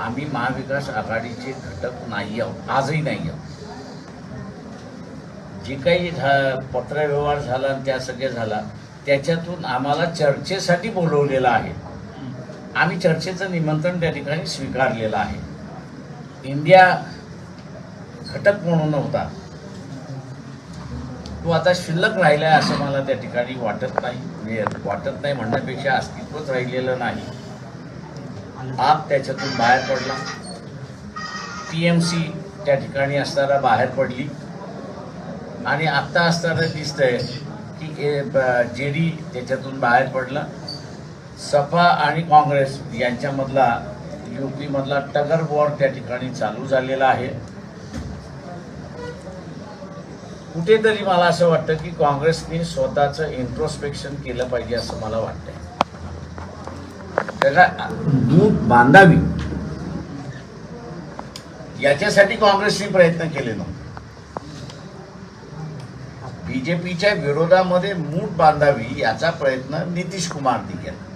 आम्ही महाविकास आघाडीचे घटक नाही आहोत आजही नाही आहोत. जे काही झा पत्रव्यवहार झाला आणि त्या सगळे झाला त्याच्यातून आम्हाला चर्चेसाठी बोलवलेलं आहे. आम्ही चर्चेचं निमंत्रण त्या ठिकाणी स्वीकारलेलं आहे. इंडिया घटक म्हणून नव्हता तो आता शिल्लक राहिला आहे असं मला त्या ठिकाणी वाटत नाही वाटत नाही म्हणण्यापेक्षा अस्तित्वच राहिलेलं नाही. आप त्याच्यातून बाहेर पडला. पी एम सी त्या ठिकाणी असताना बाहेर पडली. आणि आत्ता असताना दिसतंय की जे डी त्याच्यातून बाहेर पडला. सपा आणि काँग्रेस यांच्यामधला यू पीमधला टगर वॉर त्या ठिकाणी चालू झालेला आहे. कुठेतरी मला असं वाटतं की काँग्रेसने स्वतःचं इंट्रोस्पेक्शन केलं पाहिजे असं मला वाटतंय. त्याला मूठ बांधावी. याच्यासाठी काँग्रेसने प्रयत्न केले नव्हते. बीजेपीच्या विरोधामध्ये मूठ बांधावी याचा प्रयत्न नितीश कुमारने केला.